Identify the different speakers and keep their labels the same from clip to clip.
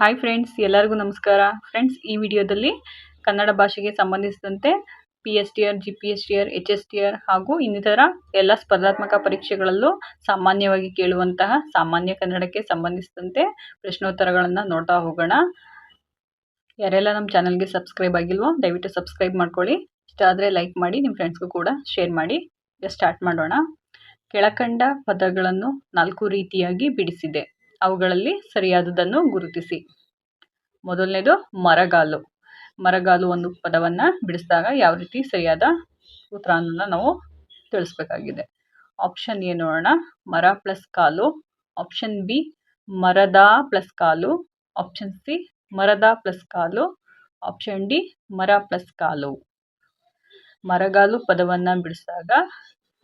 Speaker 1: Hi friends ಎಲ್ಲರಿಗೂ ನಮಸ್ಕಾರ. Friends ಈ ವಿಡಿಯೋದಲ್ಲಿ ಕನ್ನಡ ಭಾಷೆಗೆ ಸಂಬಂಧಿಸಿದಂತೆ P S T R G P S T R H S T R ಹಾಗೂ ಇನ್ನಿತರ ಎಲ್ಲ ಸ್ಪರ್ಧಾತ್ಮಕ ಪರೀಕ್ಷೆಗಳಲ್ಲೂ ಸಾಮಾನ್ಯವಾಗಿ ಕೇಳುವಂತಹ ಸಾಮಾನ್ಯ ಕನ್ನಡಕ್ಕೆ ಸಂಬಂಧಿಸಿದಂತೆ ಪ್ರಶ್ನೋತ್ತರಗಳನ್ನು ನೋಡ್ತಾ ಹೋಗೋಣ. ಯಾರೆಲ್ಲ ನಮ್ಮ ಚಾನಲ್ಗೆ ಸಬ್ಸ್ಕ್ರೈಬ್ ಆಗಿಲ್ವೋ, ದಯವಿಟ್ಟು ಸಬ್ಸ್ಕ್ರೈಬ್ ಮಾಡ್ಕೊಳ್ಳಿ. ಇಷ್ಟ ಆದರೆ ಲೈಕ್ ಮಾಡಿ, ನಿಮ್ಮ ಫ್ರೆಂಡ್ಸ್ಗೂ ಕೂಡ ಶೇರ್ ಮಾಡಿ. ಈಗ ಸ್ಟಾರ್ಟ್ ಮಾಡೋಣ. ಕೆಳಕಂಡ ಪದಗಳನ್ನು ನಾಲ್ಕು ರೀತಿಯಾಗಿ ಬಿಡಿಸಿದೆ. ಅವುಗಳಲ್ಲಿ ಸರಿಯಾದುದನ್ನು ಗುರುತಿಸಿ. ಮೊದಲನೇದು, ಮರಗಾಲು. ಮರಗಾಲು ಒಂದು ಪದವನ್ನು ಬಿಡಿಸಿದಾಗ ಯಾವ ರೀತಿ ಸರಿಯಾದ ಉತ್ತರವನ್ನು ನಾವು ತಿಳಿಸ್ಬೇಕಾಗಿದೆ. ಆಪ್ಷನ್ ಎ ನೋಡೋಣ. ಮರ ಪ್ಲಸ್ ಕಾಲು. ಆಪ್ಷನ್ ಬಿ, ಮರದ ಪ್ಲಸ್ ಕಾಲು. ಆಪ್ಷನ್ ಸಿ, ಮರದ ಪ್ಲಸ್ ಕಾಲು. ಆಪ್ಷನ್ ಡಿ, ಮರ ಪ್ಲಸ್ ಕಾಲು. ಮರಗಾಲು ಪದವನ್ನು ಬಿಡಿಸಿದಾಗ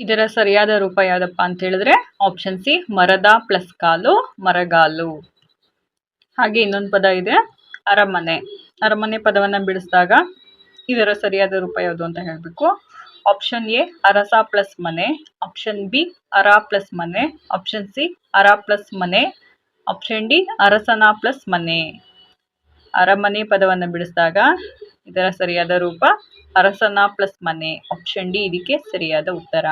Speaker 1: ಇದರ ಸರಿಯಾದ ರೂಪ ಯಾವುದಪ್ಪ ಅಂತ ಹೇಳಿದ್ರೆ ಆಪ್ಷನ್ ಸಿ ಮರದ ಪ್ಲಸ್ ಕಾಲು, ಮರಗಾಲು. ಹಾಗೆ ಇನ್ನೊಂದು ಪದ ಇದೆ, ಅರಮನೆ. ಅರಮನೆ ಪದವನ್ನು ಬಿಡಿಸಿದಾಗ ಇದರ ಸರಿಯಾದ ರೂಪ ಯಾವುದು ಅಂತ ಹೇಳಬೇಕು. ಆಪ್ಷನ್ ಎ ಅರಸ ಪ್ಲಸ್ ಮನೆ. ಆಪ್ಷನ್ ಬಿ ಅರ ಪ್ಲಸ್ ಮನೆ. ಆಪ್ಷನ್ ಸಿ ಅರ ಪ್ಲಸ್ ಮನೆ. ಆಪ್ಷನ್ ಡಿ ಅರಸನ ಪ್ಲಸ್ ಮನೆ. ಅರಮನೆ ಪದವನ್ನು ಬಿಡಿಸಿದಾಗ ಇದರ ಸರಿಯಾದ ರೂಪ ಅರಸನ ಪ್ಲಸ್ ಮನೆ. ಆಪ್ಷನ್ ಡಿ ಇದಕ್ಕೆ ಸರಿಯಾದ ಉತ್ತರ.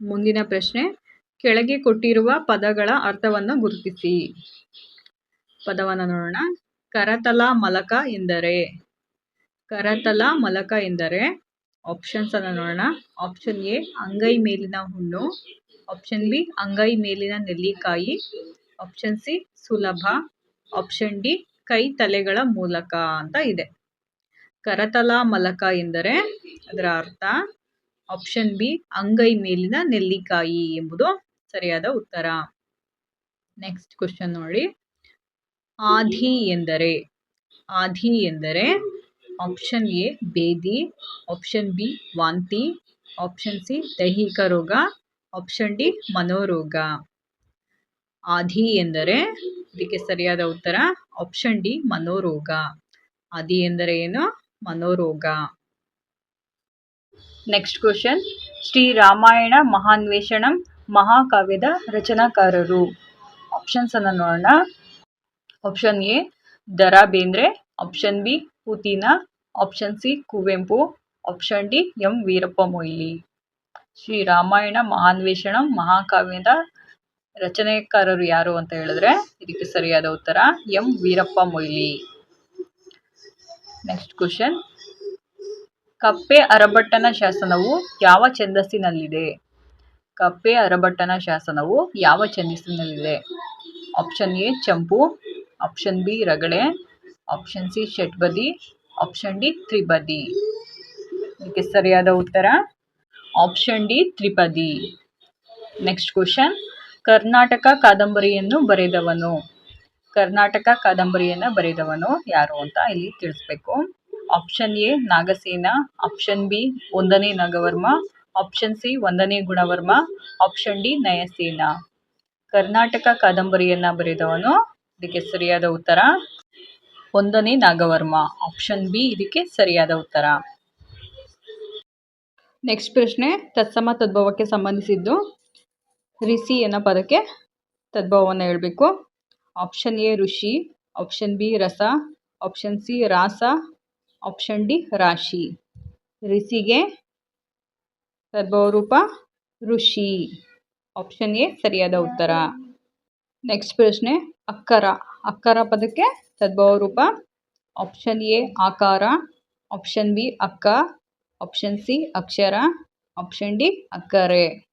Speaker 1: ಮುಂದಿನ ಪ್ರಶ್ನೆ, ಕೆಳಗೆ ಕೊಟ್ಟಿರುವ ಪದಗಳ ಅರ್ಥವನ್ನು ಗುರುತಿಸಿ. ಪದವನ್ನು ನೋಡೋಣ. ಕರತಲ ಮಲಕ ಎಂದರೆ, ಕರತಲ ಮಲಕ ಎಂದರೆ ಆಪ್ಷನ್ಸ್ ಅನ್ನು ನೋಡೋಣ. ಆಪ್ಷನ್ ಎ, ಅಂಗೈ ಮೇಲಿನ ಹುಣ್ಣು. ಆಪ್ಷನ್ ಬಿ, ಅಂಗೈ ಮೇಲಿನ ನೆಲ್ಲಿಕಾಯಿ. ಆಪ್ಷನ್ ಸಿ, ಸುಲಭ. ಆಪ್ಷನ್ ಡಿ ಕೈ ತಲೆಗಳ ಮೂಲಕ ಅಂತ ಇದೆ. ಕರತಲ ಮಲಕ ಎಂದರೆ ಅದರ ಅರ್ಥ ಆಪ್ಷನ್ ಬಿ ಅಂಗೈ ಮೇಲಿನ ನೆಲ್ಲಿಕಾಯಿ ಎಂಬುದು ಸರಿಯಾದ ಉತ್ತರ. ನೆಕ್ಸ್ಟ್ ಕ್ವಶನ್ ನೋಡಿ. ಆಧಿ ಎಂದರೆ ಆಧಿ ಎಂದರೆ ಆಪ್ಷನ್ ಎ ಬೇದಿ ಆಪ್ಷನ್ ಬಿ ವಾಂತಿ ಆಪ್ಷನ್ ಸಿ ದೈಹಿಕ ರೋಗ ಆಪ್ಷನ್ ಡಿ ಮನೋರೋಗ. ಆಧಿ ಎಂದರೆ ಇದಕ್ಕೆ ಸರಿಯಾದ ಉತ್ತರ ಆಪ್ಷನ್ ಡಿ ಮನೋರೋಗ. ಆದಿ ಎಂದರೆ ಏನು? ಮನೋರೋಗ. ನೆಕ್ಸ್ಟ್ ಕ್ವಶನ್ ಶ್ರೀ ರಾಮಾಯಣ ಮಹಾನ್ವೇಷಣಂ ಮಹಾಕಾವ್ಯದ ರಚನಾಕಾರರು. ಆಪ್ಷನ್ಸ್ ಅನ್ನು ನೋಡೋಣ. Option A Da Ra Bendre option B Putina. Option C Kuvempu. Option D M. Veerappa Moily. Shri Ramayana Mahanveshanam ಮಹಾಕಾವ್ಯದ ರಚನೆಕಾರರು ಯಾರು ಅಂತ ಹೇಳಿದ್ರೆ ಇದಕ್ಕೆ ಸರಿಯಾದ ಉತ್ತರ M Veerappa Moily. Next question Kappe ಅರಬಟ್ಟನ ಶಾಸನವು ಯಾವ ಛಂದಸ್ಸಿನಲ್ಲಿದೆ? ಕಪ್ಪೆ ಅರಬಟ್ಟನ ಶಾಸನವು ಯಾವ ಛಂದಸ್ಸಿನಲ್ಲಿದೆ? ಆಪ್ಷನ್ ಎ ಚಂಪು. ಆಪ್ಷನ್ ಬಿ ರಗಳೆ. ಆಪ್ಷನ್ ಸಿ ಷಟ್ಬದಿ. ಆಪ್ಷನ್ ಡಿ ತ್ರಿಪದಿ. ಇದಕ್ಕೆ ಸರಿಯಾದ ಉತ್ತರ. ಆಪ್ಷನ್ ಡಿ ತ್ರಿಪದಿ. ನೆಕ್ಸ್ಟ್ ಕ್ವಶನ್ ಕರ್ನಾಟಕ ಕಾದಂಬರಿಯನ್ನು ಬರೆದವನು. ಕರ್ನಾಟಕ ಕಾದಂಬರಿಯನ್ನು ಬರೆದವನು ಯಾರು ಅಂತ ಇಲ್ಲಿ ತಿಳಿಸ್ಬೇಕು. Option A Nagasena. Option B ಒಂದನೇ ನಾಗವರ್ಮ. ಆಪ್ಷನ್ ಸಿ ಒಂದನೇ Gunavarma. Option D Nayasena. Karnataka ಕಾದಂಬರಿಯನ್ನು ಬರೆದವನು. ಇದಕ್ಕೆ ಸರಿಯಾದ ಉತ್ತರ, ಒಂದನೇ ನಾಗವರ್ಮ. ಆಪ್ಷನ್ ಬಿ ಇದಕ್ಕೆ ಸರಿಯಾದ ಉತ್ತರ. ನೆಕ್ಸ್ಟ್ ಪ್ರಶ್ನೆ, ತತ್ಸಮ ತದ್ಭವಕ್ಕೆ ಸಂಬಂಧಿಸಿದ್ದು. ರಿಸಿ ಅನ್ನೋ ಪದಕ್ಕೆ ತದ್ಭವವನ್ನು ಹೇಳಬೇಕು. ಆಪ್ಷನ್ ಎ ಋಷಿ, ಆಪ್ಷನ್ ಬಿ ರಸ, ಆಪ್ಷನ್ ಸಿ ರಾಸ, ಆಪ್ಷನ್ ಡಿ ರಾಶಿ. ರಿಸಿಗೆ ತದ್ಭವ ರೂಪ ಋಷಿ. ಆಪ್ಷನ್ ಎ ಸರಿಯಾದ ಉತ್ತರ. ನೆಕ್ಸ್ಟ್ ಪ್ರಶ್ನೆ, ಅಕ್ಕರ. ಅಕ್ಕರ ಪದಕ್ಕೆ ತದ್ಭವ ರೂಪ ಆಪ್ಷನ್ ಎ ಆಕಾರ, ಆಪ್ಷನ್ ಬಿ ಅಕ್ಕ, ಆಪ್ಷನ್ ಸಿ ಅಕ್ಷರ, ಆಪ್ಷನ್ ಡಿ ಅಕ್ಕರೆ.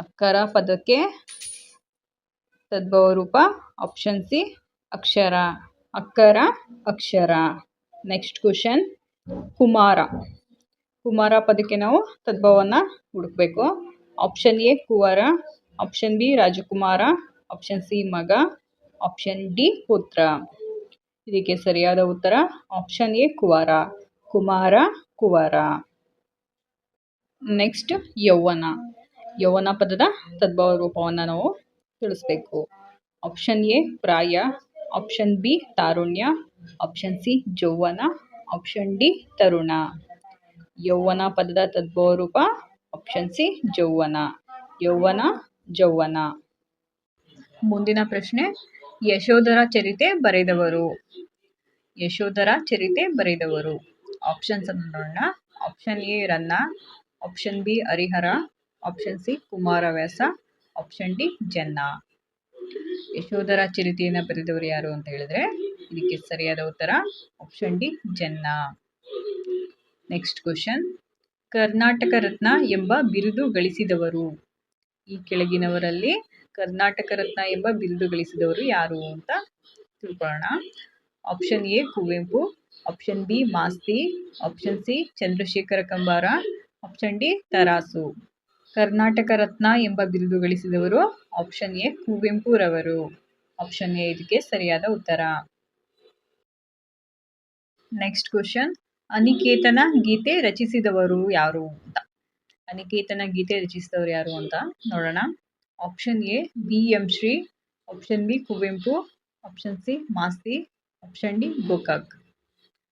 Speaker 1: ಅಕ್ಕರ ಪದಕ್ಕೆ ತದ್ಭವ ರೂಪ ಆಪ್ಷನ್ ಸಿ ಅಕ್ಷರ. ಅಕ್ಕರ, ಅಕ್ಷರ. ನೆಕ್ಸ್ಟ್ ಕ್ವಶನ್ ಕುಮಾರ. ಕುಮಾರ ಪದಕ್ಕೆ ನಾವು ತದ್ಭವವನ್ನು ಹುಡುಕಬೇಕು. ಆಪ್ಷನ್ ಎ, ಕುವರ. ಆಪ್ಷನ್ ಬಿ, ರಾಜಕುಮಾರ. ಆಪ್ಷನ್ ಸಿ, ಮಗ. ಆಪ್ಷನ್ ಡಿ, ಪುತ್ರ. ಇದಕ್ಕೆ ಸರಿಯಾದ ಉತ್ತರ ಆಪ್ಷನ್ ಎ, ಕುವಾರ. ಕುಮಾರ, ಕುವಾರ. ನೆಕ್ಸ್ಟ್ ಯೌವನ. ಯೌವನ ಪದದ ತದ್ಭವ ರೂಪವನ್ನು ನಾವು ತಿಳಿಸ್ಬೇಕು. ಆಪ್ಷನ್ ಎ ಪ್ರಾಯ. ಆಪ್ಷನ್ ಬಿ ತಾರುಣ್ಯ. ಆಪ್ಷನ್ ಸಿ ಜೌವನ. ಆಪ್ಷನ್ ಡಿ ತರುಣ. ಯೌವನ ಪದದ ತದ್ಭವ ರೂಪ ಆಪ್ಷನ್ ಸಿ ಜೌವನ. ಯೌವನ, ಜೌವನ. ಮುಂದಿನ ಪ್ರಶ್ನೆ, ಯಶೋಧರ ಚರಿತೆ ಬರೆದವರು. ಯಶೋಧರ ಚರಿತೆ ಬರೆದವರು. ಆಪ್ಷನ್ಸ್ ಅನ್ನು ನೋಡೋಣ. Option A Ranna. Option B Harihara. Option C Kumaravyasa. Option D Janna Yashodhara ಚರಿತೆಯನ್ನು ಬರೆದವರು ಯಾರು ಅಂತ ಹೇಳಿದ್ರೆ, ಇದಕ್ಕೆ ಸರಿಯಾದ ಉತ್ತರ option D Janna next question Karnataka Ratna ಎಂಬ ಬಿರುದು ಗಳಿಸಿದವರು. ಈ ಕೆಳಗಿನವರಲ್ಲಿ ಕರ್ನಾಟಕ ರತ್ನ ಎಂಬ ಬಿರುದು ಗಳಿಸಿದವರು ಯಾರು ಅಂತ ತಿಳ್ಕೊಳ್ಳೋಣ. Option A Kuvempu. Option B Masti. Option C Chandrashekhara Kambara. Option D Tarasu. Karnataka Ratna ಎಂಬ ಬಿರುದು ಗಳಿಸಿದವರು ಆಪ್ಷನ್ ಎ ಕುವೆಂಪುರವರು. ಆಪ್ಷನ್ ಎ ಇದಕ್ಕೆ ಸರಿಯಾದ ಉತ್ತರ. ನೆಕ್ಸ್ಟ್ ಕ್ವಶನ್ ಅನಿಕೇತನ ಗೀತೆ ರಚಿಸಿದವರು ಯಾರು ಅಂತ. ಅನಿಕೇತನ ಗೀತೆ ರಚಿಸಿದವರು ಯಾರು ಅಂತ ನೋಡೋಣ. Option A B M Shri option B Kuvempu option C Masti option D Gokak.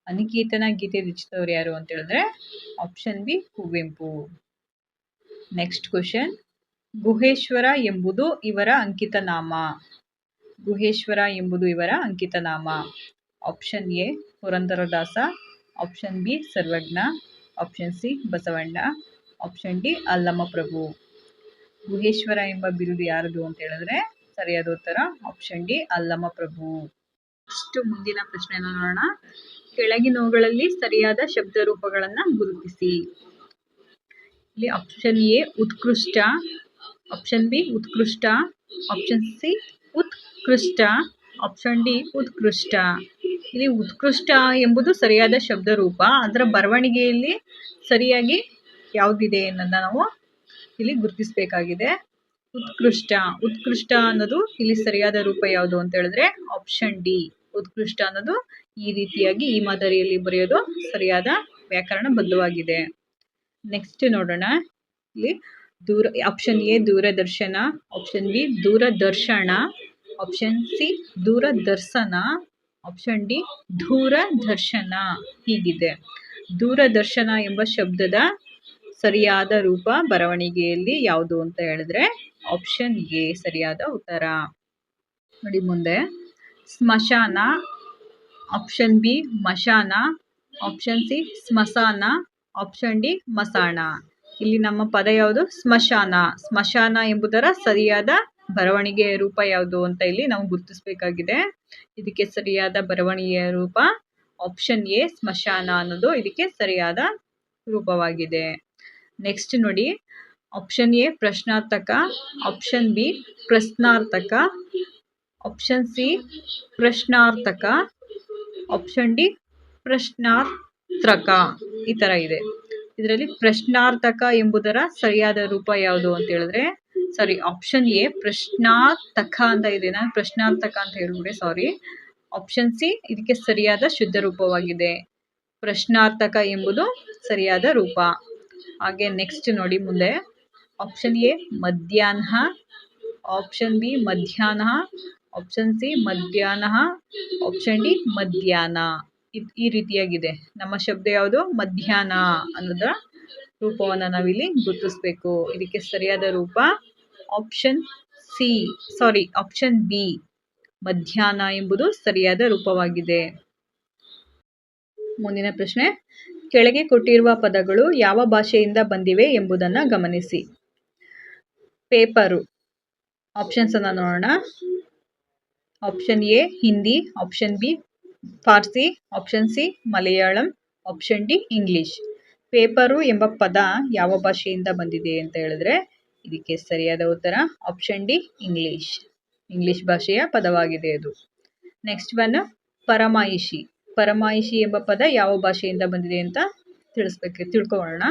Speaker 1: Aniketana ಗೀತೆ ರಚಿಸಿದವರು ಯಾರು ಅಂತ ಹೇಳಿದ್ರೆ option B Kuvempu. Next question Guheshwara ಎಂಬುದು ಇವರ ಅಂಕಿತ ನಾಮ ಗುಹೇಶ್ವರ ಎಂಬುದು ಇವರ ಅಂಕಿತ ನಾಮ option A Purandaradasa option B Sarvajna. Option C Basavanna. Option D Allama Prabhu. Guheshwara ಎಂಬ ಬಿರುದು ಯಾರದು ಅಂತ ಹೇಳಿದ್ರೆ ಸರಿಯಾದ ಉತ್ತರ ಆಪ್ಷನ್ ಡಿ ಅಲ್ಲಮ್ಮ ಪ್ರಭು. ಇಷ್ಟು ಮುಂದಿನ ಪ್ರಶ್ನೆಯನ್ನು ನೋಡೋಣ. ಕೆಳಗಿನವುಗಳಲ್ಲಿ ಸರಿಯಾದ ಶಬ್ದ ರೂಪಗಳನ್ನು ಗುರುತಿಸಿ. ಇಲ್ಲಿ ಆಪ್ಷನ್ ಎ ಉತ್ಕೃಷ್ಟ. ಆಪ್ಷನ್ ಬಿ ಉತ್ಕೃಷ್ಟ. ಆಪ್ಷನ್ ಸಿ ಉತ್ಕೃಷ್ಟ. ಆಪ್ಷನ್ ಡಿ ಉತ್ಕೃಷ್ಟ. ಇಲ್ಲಿ ಉತ್ಕೃಷ್ಟ ಎಂಬುದು ಸರಿಯಾದ ಶಬ್ದ ರೂಪ ಅದರ ಬರವಣಿಗೆಯಲ್ಲಿ ಸರಿಯಾಗಿ ಯಾವುದಿದೆ ಅನ್ನೋದನ್ನ ನಾವು ಇಲ್ಲಿ ಗುರುತಿಸಬೇಕಾಗಿದೆ. ಉತ್ಕೃಷ್ಟ. ಉತ್ಕೃಷ್ಟ ಅನ್ನೋದು ಇಲ್ಲಿ ಸರಿಯಾದ ರೂಪ ಯಾವುದು ಅಂತ ಹೇಳಿದ್ರೆ ಆಪ್ಷನ್ ಡಿ ಉತ್ಕೃಷ್ಟ ಅನ್ನೋದು ಈ ರೀತಿಯಾಗಿ ಈ ಮಾದರಿಯಲ್ಲಿ ಬರೆಯೋದು ಸರಿಯಾದ ವ್ಯಾಕರಣಬದ್ಧವಾಗಿದೆ ನೆಕ್ಸ್ಟ್ ನೋಡೋಣ. ಇಲ್ಲಿ ದೂರ ಆಪ್ಷನ್ ಎ ದೂರದರ್ಶನ ಆಪ್ಷನ್ ಬಿ ದೂರದರ್ಶನ ಆಪ್ಷನ್ ಸಿ ದೂರದರ್ಶನ ಆಪ್ಷನ್ ಡಿ ದೂರದರ್ಶನ. ಹೀಗಿದೆ. ದೂರದರ್ಶನ ಎಂಬ ಶಬ್ದದ ಸರಿಯಾದ ರೂಪ ಬರವಣಿಗೆಯಲ್ಲಿ ಯಾವುದು ಅಂತ ಹೇಳಿದ್ರೆ ಆಪ್ಷನ್ ಎ ಸರಿಯಾದ ಉತ್ತರ. ನೋಡಿ ಮುಂದೆ. ಸ್ಮಶಾನ ಆಪ್ಷನ್ ಬಿ ಮಶಾನ ಆಪ್ಷನ್ ಸಿ ಸ್ಮಶಾನ ಆಪ್ಷನ್ ಡಿ ಮಸಾಣ. ಇಲ್ಲಿ ನಮ್ಮ ಪದ ಯಾವುದು? ಸ್ಮಶಾನ. ಸ್ಮಶಾನ ಎಂಬುದರ ಸರಿಯಾದ ಬರವಣಿಗೆಯ ರೂಪ ಯಾವುದು ಅಂತ ಇಲ್ಲಿ ನಾವು ಗುರುತಿಸಬೇಕಾಗಿದೆ. ಇದಕ್ಕೆ ಸರಿಯಾದ ಬರವಣಿಗೆಯ ರೂಪ. ಆಪ್ಷನ್ ಎ ಸ್ಮಶಾನ ಅನ್ನೋದು ಇದಕ್ಕೆ ಸರಿಯಾದ ರೂಪವಾಗಿದೆ. ನೆಕ್ಸ್ಟ್ ನೋಡಿ. ಆಪ್ಷನ್ ಎ ಪ್ರಶ್ನಾರ್ಥಕ. ಆಪ್ಷನ್ ಬಿ ಪ್ರಶ್ನಾರ್ಥಕ. ಆಪ್ಷನ್ ಸಿ ಪ್ರಶ್ನಾರ್ಥಕ. ಆಪ್ಷನ್ ಡಿ ಪ್ರಶ್ನಾರ್ಥಕ ಈ ತರ ಇದೆ. ಇದರಲ್ಲಿ ಪ್ರಶ್ನಾರ್ಥಕ ಎಂಬುದರ ಸರಿಯಾದ ರೂಪ ಯಾವುದು ಅಂತ ಹೇಳಿದ್ರೆ ಸಾರಿ ಆಪ್ಷನ್ ಎ ಪ್ರಶ್ನಾರ್ಥಕ ಅಂತ ಇದೆ. ನಾನು ಪ್ರಶ್ನಾರ್ಥಕ ಅಂತ ಹೇಳ್ಬಿಡಿ ಸಾರಿ ಆಪ್ಷನ್ ಸಿ ಇದಕ್ಕೆ ಸರಿಯಾದ ಶುದ್ಧ ರೂಪವಾಗಿದೆ. ಪ್ರಶ್ನಾರ್ಥಕ ಎಂಬುದು ಸರಿಯಾದ ರೂಪ. ಹಾಗೆ ನೆಕ್ಸ್ಟ್ ನೋಡಿ ಮುಂದೆ. ಆಪ್ಷನ್ ಎ ಮಧ್ಯಾಹ್ನ. ಆಪ್ಷನ್ ಬಿ ಮಧ್ಯಾಹ್ನ. ಆಪ್ಷನ್ ಸಿ ಮಧ್ಯಾಹ್ನ. ಆಪ್ಷನ್ ಡಿ ಮಧ್ಯಾಹ್ನ. ಈ ರೀತಿಯಾಗಿದೆ. ನಮ್ಮ ಶಬ್ದ ಯಾವುದು? ಮಧ್ಯಾಹ್ನ ಅನ್ನೋದರ ರೂಪವನ್ನು ನಾವಿಲ್ಲಿ ಗುರುತಿಸ್ಬೇಕು. ಇದಕ್ಕೆ ಸರಿಯಾದ ರೂಪ option C sorry option B ಮಧ್ಯಾಹ್ನ ಎಂಬುದು ಸರಿಯಾದ ರೂಪವಾಗಿದೆ. ಮುಂದಿನ ಪ್ರಶ್ನೆ, ಕೆಳಗೆ ಕೊಟ್ಟಿರುವ ಪದಗಳು ಯಾವ ಭಾಷೆಯಿಂದ ಬಂದಿವೆ ಎಂಬುದನ್ನು ಗಮನಿಸಿ. ಪೇಪರು ಆಪ್ಷನ್ಸನ್ನು ನೋಡೋಣ. Option A Hindi option B Farsi option C Malayalam option D English paper ಎಂಬ ಪದ ಯಾವ ಭಾಷೆಯಿಂದ ಬಂದಿದೆ ಅಂತ ಹೇಳಿದ್ರೆ ಇದಕ್ಕೆ ಸರಿಯಾದ ಉತ್ತರ ಆಪ್ಷನ್ ಡಿ ಇಂಗ್ಲೀಷ್ ಇಂಗ್ಲೀಷ್ ಭಾಷೆಯ ಪದವಾಗಿದೆ ಅದು. Next one ಪರಮಾಯಿಷಿ. ಪರಮಾಯಿಷಿ ಎಂಬ ಪದ ಯಾವ ಭಾಷೆಯಿಂದ ಬಂದಿದೆ ಅಂತ ತಿಳಿಸ್ಬೇಕು, ತಿಳ್ಕೊಳ್ಳೋಣ.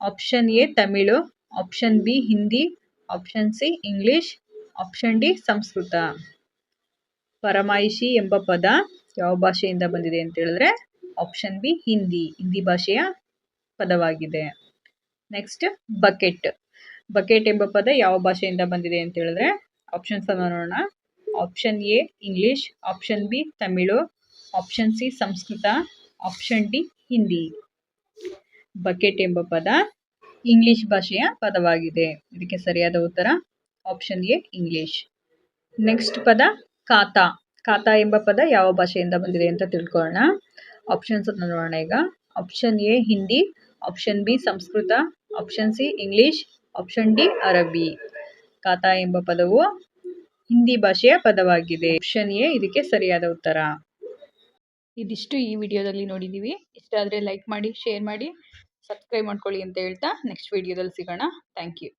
Speaker 1: Option A Tamil. Option B Hindi. Option C English option D Sanskrit. ಪರಮಾಯಿಷಿ ಎಂಬ ಪದ ಯಾವ ಭಾಷೆಯಿಂದ ಬಂದಿದೆ ಅಂತ ಹೇಳಿದ್ರೆ ಆಪ್ಷನ್ ಬಿ ಹಿಂದಿ ಹಿಂದಿ ಭಾಷೆಯ ಪದವಾಗಿದೆ. ನೆಕ್ಸ್ಟ್ ಬಕೆಟ್ ಬಕೆಟ್ ಎಂಬ ಪದ ಯಾವ ಭಾಷೆಯಿಂದ ಬಂದಿದೆ ಅಂತ ಹೇಳಿದ್ರೆ ಆಪ್ಷನ್ಸ್ ಅನ್ನು ನೋಡೋಣ. Option A English option B Tamil option C Sanskrit. Option D Hindi bucket ಎಂಬ ಪದ ಇಂಗ್ಲಿಷ್ ಭಾಷೆಯ ಪದವಾಗಿದೆ. ಇದಕ್ಕೆ ಸರಿಯಾದ ಉತ್ತರ ಆಪ್ಷನ್ ಎ ಇಂಗ್ಲಿಷ್ ನೆಕ್ಸ್ಟ್ ಪದ, ಖಾತಾ. ಖಾತಾ ಎಂಬ ಪದ ಯಾವ ಭಾಷೆಯಿಂದ ಬಂದಿದೆ ಅಂತ ತಿಳ್ಕೊಳ್ಳೋಣ. ಆಪ್ಷನ್ಸ್ ನೋಡೋಣ ಈಗ. Option A Hindi option B Sanskrit. Option C English option D ಅರಬ್ಬಿ ಖಾತಾ ಎಂಬ ಪದವು ಹಿಂದಿ ಭಾಷೆಯ ಪದವಾಗಿದೆ. ಆಪ್ಷನ್ ಎ ಇದಕ್ಕೆ ಸರಿಯಾದ ಉತ್ತರ. ಇದಿಷ್ಟು ಈ ವಿಡಿಯೋದಲ್ಲಿ ನೋಡಿದ್ದೀವಿ. ಇಷ್ಟ ಆದರೆ ಲೈಕ್ ಮಾಡಿ ಶೇರ್ ಮಾಡಿ ಸಬ್ಸ್ಕ್ರೈಬ್ ಮಾಡ್ಕೊಳ್ಳಿ ಅಂತ ಹೇಳ್ತಾ ನೆಕ್ಸ್ಟ್ ವಿಡಿಯೋದಲ್ಲಿ ಸಿಗೋಣ. Thank you